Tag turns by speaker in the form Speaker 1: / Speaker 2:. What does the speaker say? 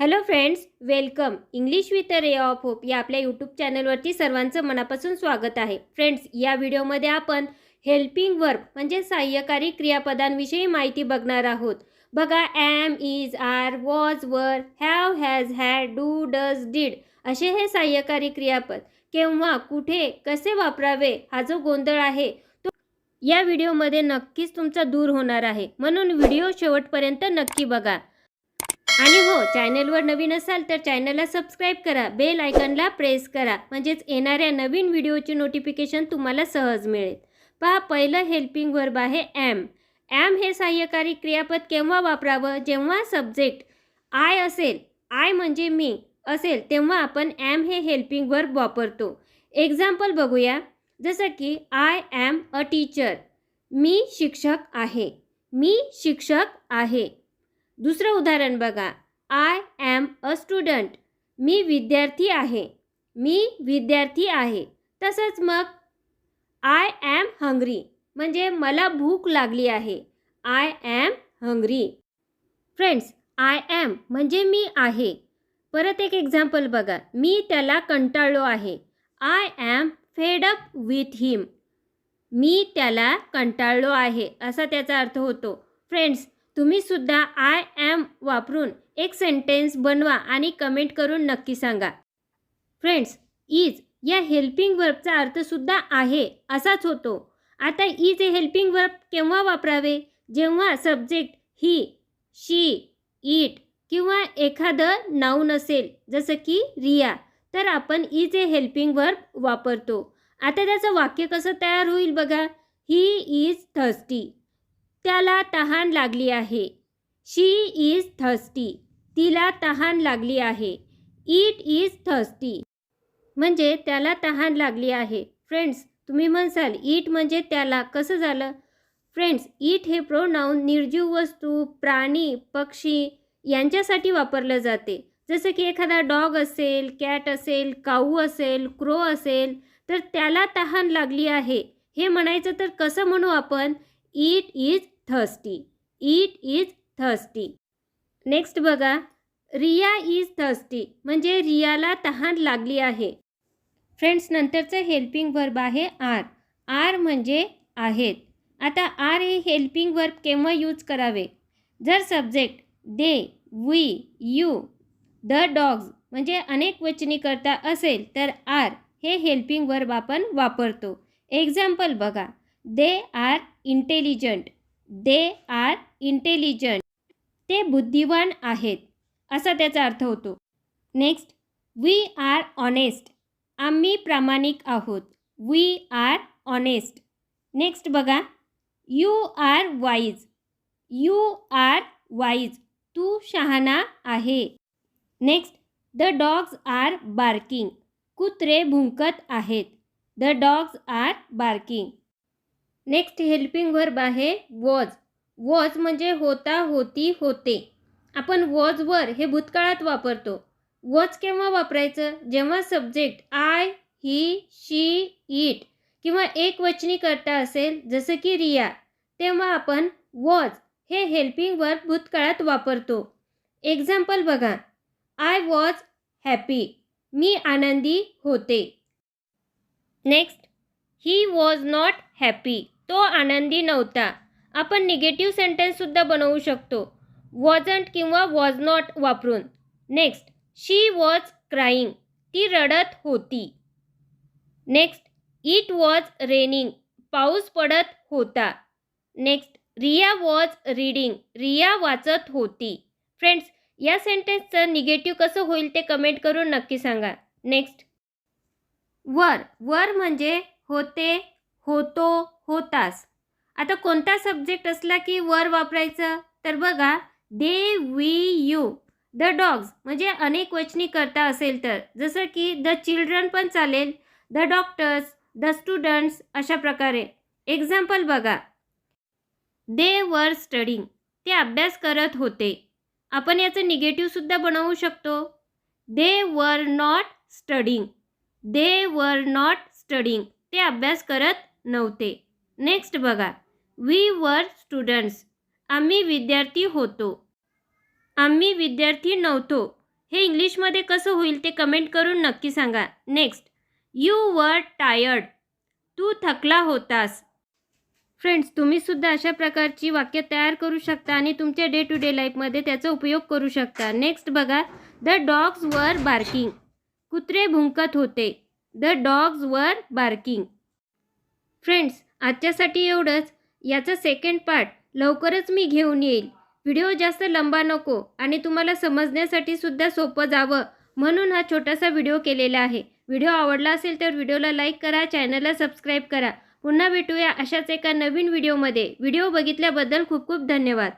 Speaker 1: Hello friends welcome English with a ray of hope या आपल्या YouTube चॅनलवरती सर्वांचं मनापासून स्वागत आहे. फ्रेंड्स या व्हिडिओमध्ये आपण हेल्पिंग वर्ब म्हणजे सहाय्यकारी क्रियापदांविषयी माहिती बघणार आहोत. बघा am is are was were have has had do does did असे हे सहाय्यकारी क्रियापद. केव्हा कुठे कसे वापरावे हा जो गोंधळ आहे तो या व्हिडिओमध्ये नक्कीच तुमचा दूर होणार आहे. म्हणून व्हिडिओ शेवटपर्यंत नक्की बघा. आणि हो चॅनलवर नवीन असाल तर चॅनलला सबस्क्राईब करा. बेल आयकनला प्रेस करा. म्हणजेच येणाऱ्या नवीन व्हिडिओची नोटिफिकेशन तुम्हाला सहज मिळेल. पहा पहिलं हेल्पिंग वर्ब आहे ॲम ॲम हे सहाय्यकारी क्रियापद केव्हा वापरावं? जेव्हा सब्जेक्ट आय असेल आय म्हणजे मी असेल तेव्हा आपण ॲम हे हेल्पिंग वर्ब वापरतो. एक्झाम्पल बघूया. जसं की आय ॲम अ टीचर मी शिक्षक आहे. मी शिक्षक आहे. दुसरं उदाहरण बघा. आय ॲम अ स्टुडंट मी विद्यार्थी आहे. मी विद्यार्थी आहे. तसंच मग आय ॲम हंग्री म्हणजे मला भूक लागली आहे. I am hungry friends I am म्हणजे मी आहे. परत एक एक्झाम्पल बघा. मी त्याला कंटाळलो आहे. I am fed up with him मी त्याला कंटाळलो आहे. असा त्याचा अर्थ होतो. फ्रेंड्स तुम्ही सुद्धा आय ॲम वापरून एक सेंटेन्स बनवा आणि कमेंट करून नक्की सांगा. फ्रेंड्स इज या हेल्पिंग वर्बचा अर्थसुद्धा आहे असाच होतो. आता इज हे हेल्पिंग वर्ब केव्हा वापरावे? जेव्हा सब्जेक्ट ही शी इट किंवा एखादं नाऊन असेल जसं की रिया तर आपण इज हे हेल्पिंग वर्ब वापरतो. आता त्याचं वाक्य कसं तयार होईल बघा. ही इज थर्स्टी त्याला तहान लागली आहे. शी इज थर्स्टी तिला तहान लागली आहे. इट इज थर्स्टी म्हणजे त्याला तहान लागली आहे. फ्रेंड्स तुम्ही म्हणसाल इट म्हणजे त्याला कसं झालं? फ्रेंड्स इट हे प्रोनाऊन निर्जीव वस्तू प्राणी पक्षी यांच्यासाठी वापरलं जाते. जसं की एखादा डॉग असेल कॅट असेल काऊ असेल क्रो असेल तर त्याला तहान लागली आहे. हे म्हणायचं तर कसं म्हणू आपण? It is thirsty it is thirsty next बघा. रिया इज थर्स्टी म्हणजे रियाला तहान लागली आहे. फ्रेंड्स नंतरचं हेल्पिंग वर्ब आहे आर आर म्हणजे आहेत. आता आर हे हेल्पिंग वर्ब केव्हा यूज करावे? जर subject they we you the dogs म्हणजे अनेक वचनी करता असेल तर आर हे हेल्पिंग वर्ब आपण वापरतो. एक्झाम्पल बघा. They are intelligent they are intelligent ते बुद्धिवान आहेत असा त्याचा अर्थ होतो. नेक्स्ट वी आर ऑनेस्ट आम्ही प्रामाणिक आहोत. वी आर ऑनेस्ट नेक्स्ट बघा. You are wise you are wise तू शहाणा आहे. Next the dogs are barking कुत्रे भुंकत आहेत. The dogs are barking next helping verb आहे वॉज वॉज म्हणजे होता होती होते. आपण वॉजवर हे भूतकाळात वापरतो. वॉज केव्हा वापरायचं? जेव्हा subject I he she it किंवा एक वचनी करता असेल जसं की रिया तेव्हा आपण वॉज हे हेल्पिंग वर्ब भूतकाळात वापरतो. एक्झाम्पल बघा. आय वॉज हॅपी मी आनंदी होते. Next he was not happy तो आनंदी नव्हता. आपण निगेटिव्ह सेंटेन्ससुद्धा बनवू शकतो. वॉजंट किंवा वॉज नॉट वापरून. नेक्स्ट शी वॉज क्राईंग ती रडत होती. नेक्स्ट इट वॉज रेनिंग पाऊस पडत होता. Next Riya was reading Riya वाचत होती. फ्रेंड्स या सेंटेन्सचं निगेटिव्ह कसं होईल ते कमेंट करून नक्की सांगा. नेक्स्ट वर. वर म्हणजे होते होतो होतास आता कोणता सब्जेक्ट असला की वर वापरायचं? तर बघा they we you the dogs म्हणजे अनेक वचनी करता असेल तर. जसं की द चिल्ड्रन पण चालेल द डॉक्टर्स द स्टुडंट्स अशा प्रकारे. एक्झाम्पल बघा. दे वर स्टडिंग ते अभ्यास करत होते. आपण याचं निगेटिव्हसुद्धा बनवू शकतो. दे were not studying they were not studying ते अभ्यास करत नव्हते. नेक्स्ट बघा. वी वर स्टुडंट्स आम्ही विद्यार्थी होतो. आम्ही विद्यार्थी नव्हतो. हे इंग्लिशमध्ये कसं होईल ते कमेंट करून नक्की सांगा. नेक्स्ट यू वर टायर्ड तू थकला होतास. फ्रेंड्स तुम्हीसुद्धा अशा प्रकारची वाक्य तयार करू शकता आणि तुमच्या डे टू डे लाईफमध्ये त्याचा उपयोग करू शकता. नेक्स्ट बघा. द डॉग्स वर बार्किंग कुत्रे भुंकत होते. The dogs were barking friends आजच्यासाठी एवढंच. याचा सेकंड पार्ट लवकरच मी घेऊन येईल. व्हिडिओ जास्त लंबा नको आणि तुम्हाला समजण्यासाठी सुद्धा सोपं जावं म्हणून हा छोटासा व्हिडिओ केलेला आहे. व्हिडिओ आवडला असेल तर व्हिडिओला लाईक करा चॅनलला सबस्क्राईब करा. पुन्हा भेटूया अशाच एका नवीन व्हिडिओमध्ये व्हिडिओ बघितल्याबद्दल खूप खूप धन्यवाद.